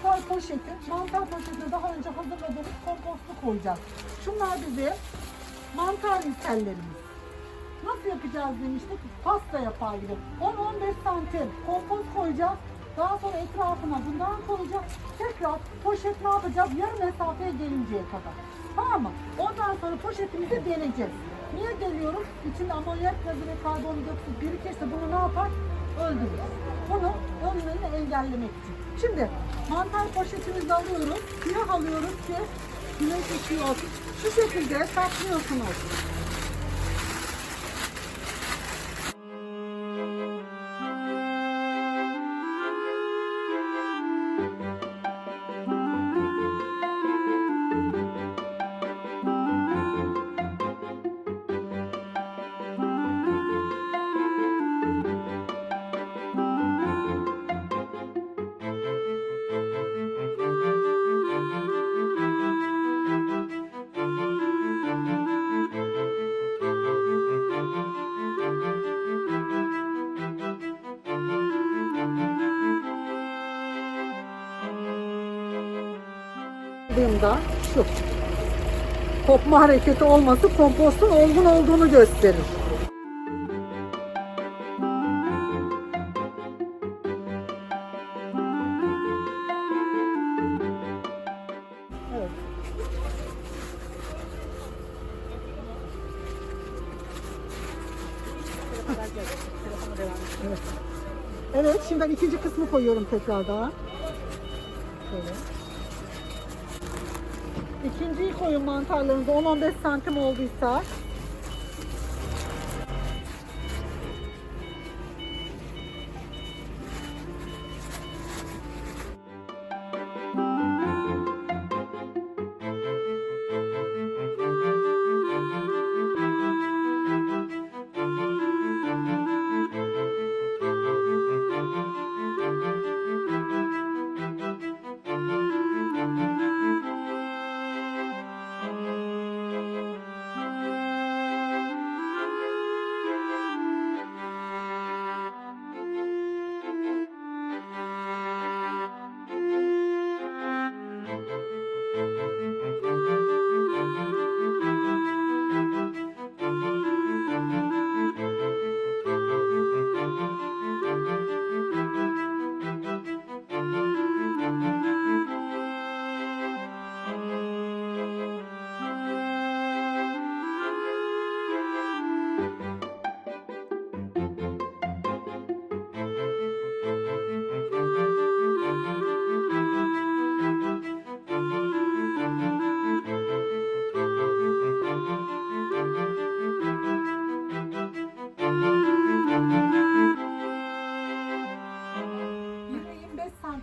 poşeti, mantar poşetine daha önce hazırladığımız kompostu koyacağız. Şunlar bizim mantar ilkellerimiz. Nasıl yapacağız demiştik? Pasta yapar gibi. 10-15 santim kompost koyacağız. Daha sonra etrafına bundan koyacağız. Tekrar poşet ne yapacağız? Yarım mesafeye gelinceye kadar. Tamam mı? Ondan sonra poşetimizi deleceğiz. Niye deliyoruz? İçinde amonyak gazı ve karbondioksit birikirse bunu ne yapar? Öldürür. Bunu ölmeni engellemek için. Şimdi mantar poşetimizi alıyoruz. Siyah alıyoruz ki güneş ışığı olsun. Şu şekilde saklıyorsunuz. Aldığımda şu. Kopma hareketi olması kompostun olgun olduğunu gösterir. Evet. Evet. Şimdi ben ikinci kısmı koyuyorum tekrar. Şöyle. İkinciyi koyun mantarlarınızı 10-15 santim olduysa.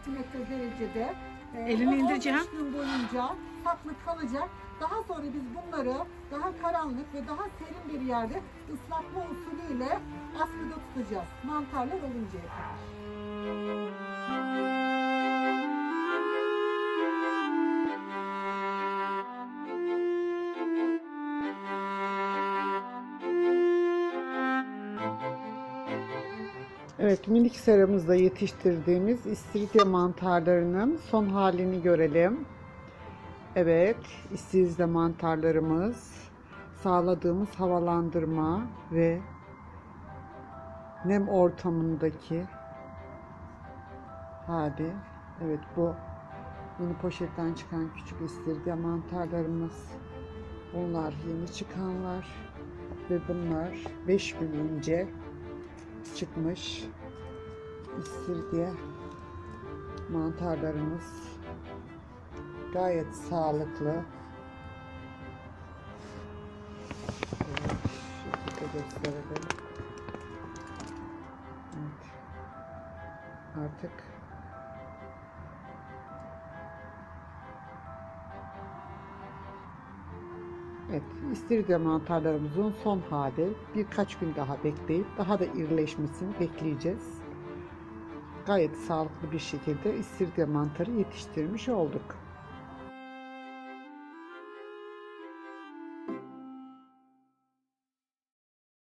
Santimetre derecede e, Elini 10-15 indir Cihan. gün boyunca saklı kalacak. Daha sonra biz bunları daha karanlık ve daha serin bir yerde ıslatma usulüyle askıda tutacağız. Mantarlar oluncaya kadar. Evet, minik seramızda yetiştirdiğimiz istiridye mantarlarının son halini görelim. Evet, istiridye mantarlarımız sağladığımız havalandırma ve nem ortamındaki hali. Evet, bu yeni poşetten çıkan küçük istiridye mantarlarımız. Bunlar yeni çıkanlar ve bunlar 5 gün önce çıkmış istiridye mantarlarımız gayet sağlıklı. Evet. Artık Evet, istiridye mantarlarımızın son hali. Birkaç gün daha bekleyip daha da irileşmesini bekleyeceğiz. Gayet sağlıklı bir şekilde istiridye mantarı yetiştirmiş olduk.